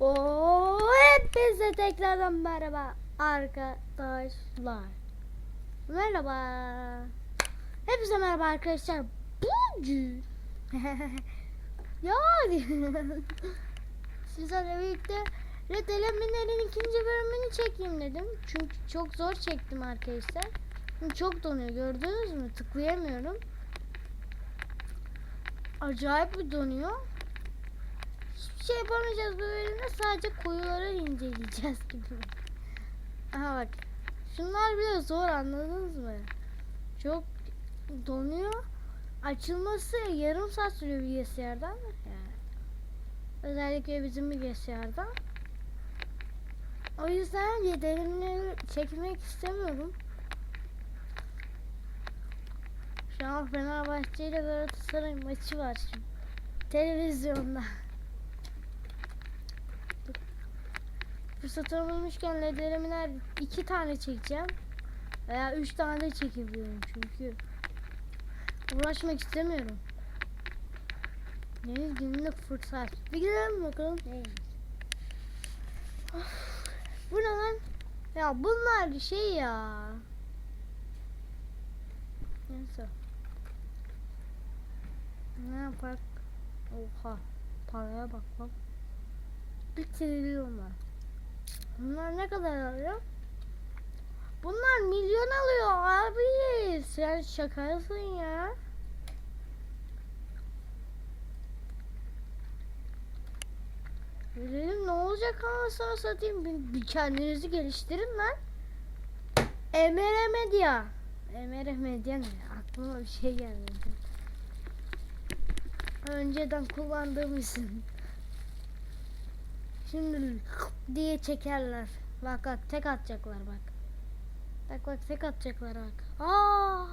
Oo, hepinize tekrardan merhaba arkadaşlar. Merhaba. Hepinize merhaba arkadaşlar. Bugün ya sizlerle birlikte Red Elemenler'in ikinci bölümünü çekeyim dedim. Çünkü çok zor çektim arkadaşlar. Çok donuyor gördünüz mü? Tıklayamıyorum. Acayip bir donuyor. Hiçbir şey yapamayacağız bu bölümde. Sadece koyuları inceleyeceğiz gibi. Aha bak. Şunlar bile zor anladınız mı? Çok donuyor. Açılması yarım saat sürüyor bilgisayardan. Yani. Özellikle bizim bilgisayardan. O yüzden yedelimleri çekmek istemiyorum. Şu an Fenerbahçe ile Galatasaray maçı var şimdi. Televizyonda. Fırsatımı bulmuşken ledlerimler iki tane çekeceğim. Veya üç tane de çekebiliyorum çünkü. Uğraşmak istemiyorum. Deniz günlük fırsat. Bir gidelim bakalım. Of, Bu ne lan? Ya bunlar şey ya. Neyse. Ne yapak? Oha. Paraya bak bak. Bir trilyon var. Bunlar ne kadar alıyor? Bunlar milyon alıyor abi. Sen şakasın ya. Dedim ne olacak anasını satayım. Bir, bir kendinizi geliştirin lan. Emre Medya. Emre Medya ne? Aklıma bir şey gelmedi. Önceden kullandığım isim. Şimdi diye çekerler. Bak bak tek atacaklar bak. Bak bak tek atacaklar bak. Aa!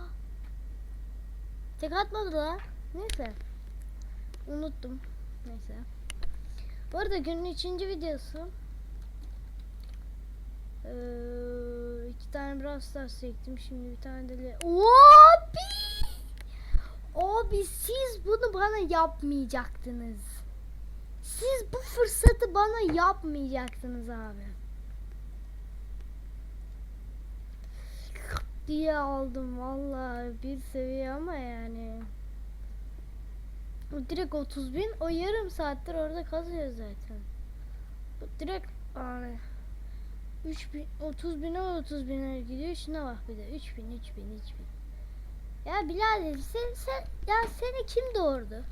Tek atmadılar. Neyse. Unuttum. Neyse. Bu arada günün üçüncü videosu. Ee, iki tane Brawl Stars çektim. Şimdi bir tane de... Abi! Abi siz bunu bana yapmayacaktınız. Siz bu fırsatı bana yapmayacaktınız abi. diye aldım vallahi bir seviye ama yani. Bu direkt 30 bin. O yarım saattir orada kazıyor zaten. Bu direkt yani 3 bin, 30 bine 30 bine gidiyor. Şuna bak bir de 3 bin, 3 bin, 3 bin. Ya Bilal sen, sen, ya seni kim doğurdu?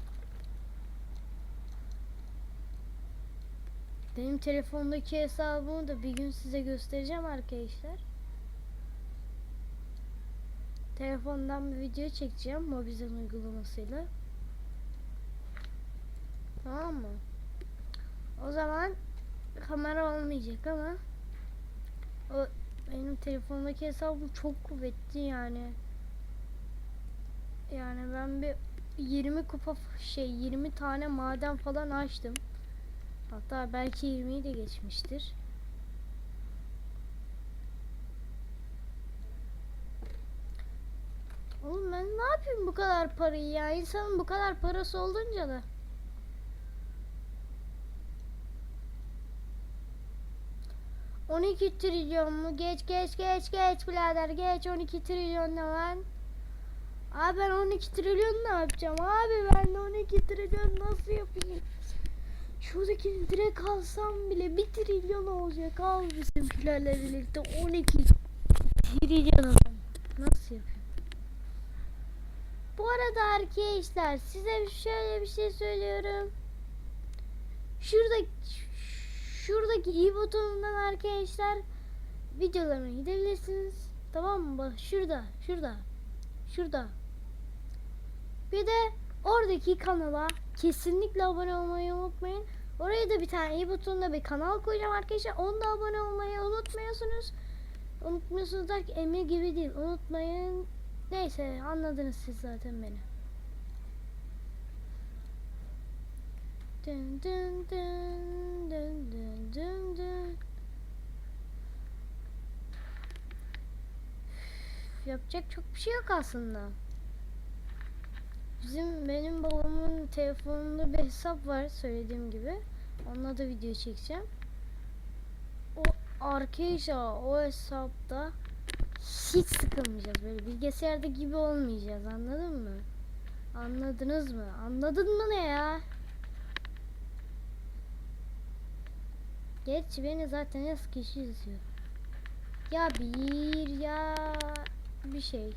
Benim telefondaki hesabımı da bir gün size göstereceğim arkadaşlar. Telefondan bir video çekeceğim Mobizen uygulamasıyla. Tamam mı? O zaman kamera olmayacak ama o benim telefondaki hesabım çok kuvvetli yani. Yani ben bir 20 kupa şey 20 tane maden falan açtım. Hatta belki 20'yi de geçmiştir. Oğlum ben ne yapayım bu kadar parayı ya? İnsanın bu kadar parası olunca da. On iki trilyon mu? Geç geç geç geç birader geç 12 trilyon ne lan? Abi ben 12 trilyon ne yapacağım? Abi ben de 12 trilyon nasıl yapayım? Şuradakini direkt alsam bile 1 trilyon olacak. Al bizimkilerle birlikte 12 trilyon alacağım. Nasıl yapayım? Bu arada arkadaşlar size şöyle bir şey söylüyorum. Şurada şuradaki i butonundan arkadaşlar videolarıma gidebilirsiniz. Tamam mı? Bak şurada, şurada, şurada. Bir de oradaki kanala kesinlikle abone olmayı unutmayın. Oraya da bir tane i butonunda bir kanal koyacağım arkadaşlar. Onda abone olmayı unutmuyorsunuz. Unutmuyorsunuz derken emir gibi değil. Unutmayın. Neyse anladınız siz zaten beni. Dın dın dın dın dın dın. Üf, Yapacak çok bir şey yok aslında. Bizim benim babamın telefonunda bir hesap var söylediğim gibi. Onunla da video çekeceğim. O arkadaşlar o hesapta hiç sıkılmayacağız. Böyle bilgisayarda gibi olmayacağız. Anladın mı? Anladınız mı? Anladın mı ne ya? Geç beni zaten yaz kişi izliyor. Ya bir ya bir şey.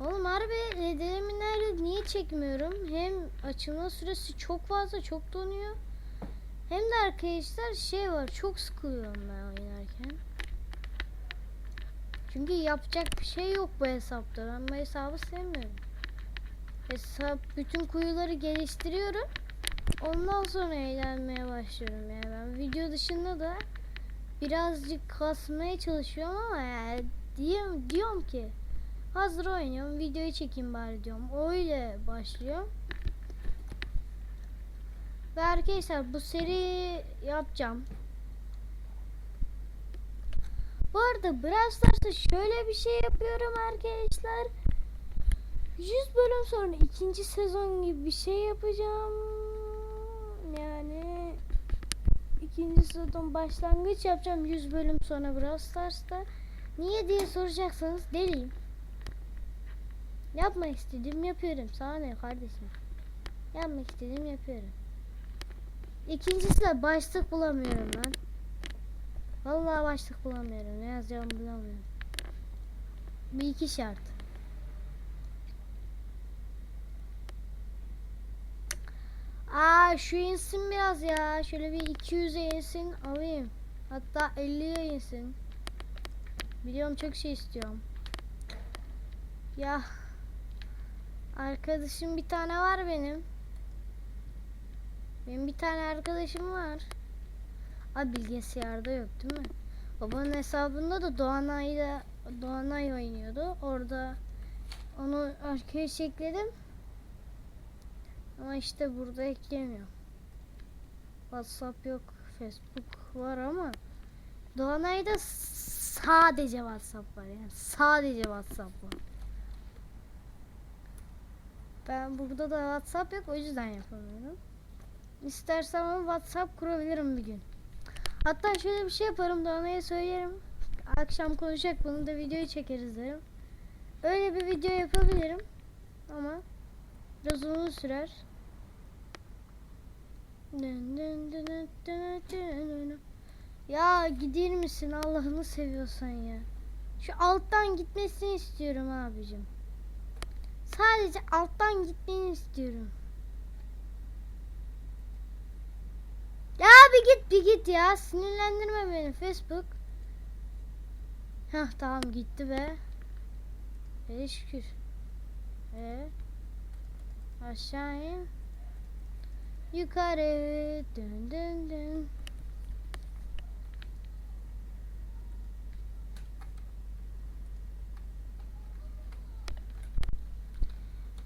Oğlum harbi dedemi nerede niye çekmiyorum? Hem açılma süresi çok fazla çok donuyor. Hem de arkadaşlar şey var çok sıkılıyorum ben oynarken. Çünkü yapacak bir şey yok bu hesapta. Ben bu hesabı sevmiyorum. Hesap bütün kuyuları geliştiriyorum. Ondan sonra eğlenmeye başlıyorum yani ben video dışında da birazcık kasmaya çalışıyorum ama yani diyorum, diyorum ki hazır oynuyorum videoyu çekeyim bari diyorum. Öyle başlıyorum. Ve arkadaşlar bu seri yapacağım. Bu arada Brawl Stars'ta şöyle bir şey yapıyorum arkadaşlar. 100 bölüm sonra ikinci sezon gibi bir şey yapacağım. Yani ikinci sezon başlangıç yapacağım 100 bölüm sonra Brawl Stars'ta. Niye diye soracaksanız deliyim. Yapmak istediğim yapıyorum. Sana ne kardeşim? Yapmak istediğim yapıyorum. İkincisi de başlık bulamıyorum lan. Vallahi başlık bulamıyorum. Ne yazacağımı bulamıyorum. Bir iki şart. Aa şu insin biraz ya. Şöyle bir 200'e insin alayım. Hatta 50'ye insin. Biliyorum çok şey istiyorum. Ya arkadaşım bir tane var benim. Benim bir tane arkadaşım var. Abi bilgisayarda yok değil mi? Babanın hesabında da Doğanay'da Doğanay oynuyordu. Orada onu arkadaş ekledim. Ama işte burada eklemiyor. WhatsApp yok, Facebook var ama Doğanay'da sadece WhatsApp var yani. Sadece WhatsApp var. Ben burada da WhatsApp yok o yüzden yapamıyorum. İstersem ama WhatsApp kurabilirim bir gün. Hatta şöyle bir şey yaparım Doğanay'a söylerim. Akşam konuşacak bunu da videoyu çekeriz derim. Öyle bir video yapabilirim. Ama biraz uzun sürer. Ya gider misin Allah'ını seviyorsan ya. Şu alttan gitmesini istiyorum abicim. Sadece alttan gitmeni istiyorum. Ya bir git bir git ya. Sinirlendirme beni Facebook. Hah tamam gitti be. Hele şükür. E aşağı. Yukarı dön dön dön.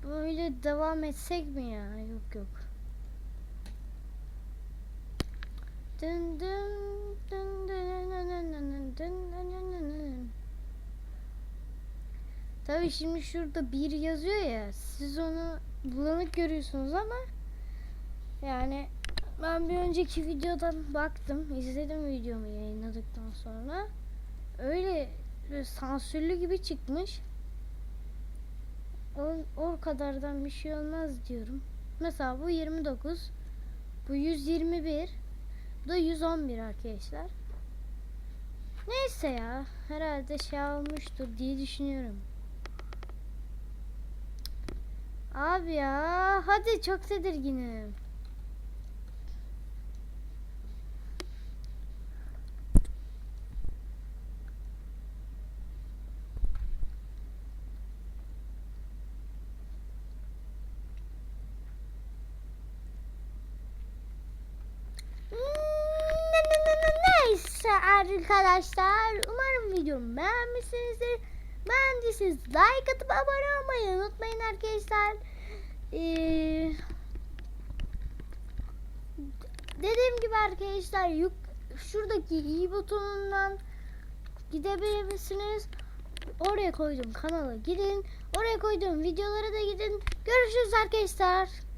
Böyle devam etsek mi ya? Yok yok. Dın dın dın dın dın dın dın dın Tabi şimdi şurada bir yazıyor ya siz onu bulanık görüyorsunuz ama yani ben bir önceki videodan baktım izledim videomu yayınladıktan sonra öyle sansürlü gibi çıkmış. O, o kadardan bir şey olmaz diyorum. Mesela bu 29. Bu 121. Bu da 111 arkadaşlar. Neyse ya. Herhalde şey olmuştur diye düşünüyorum. Abi ya. Hadi çok tedirginim. Neyse arkadaşlar umarım videomu beğenmişsinizdir. Beğendiyseniz like atıp abone olmayı unutmayın arkadaşlar. Ee, dediğim gibi arkadaşlar yuk, şuradaki i butonundan gidebilirsiniz. Oraya koydum kanala gidin. Oraya koyduğum videolara da gidin. Görüşürüz arkadaşlar.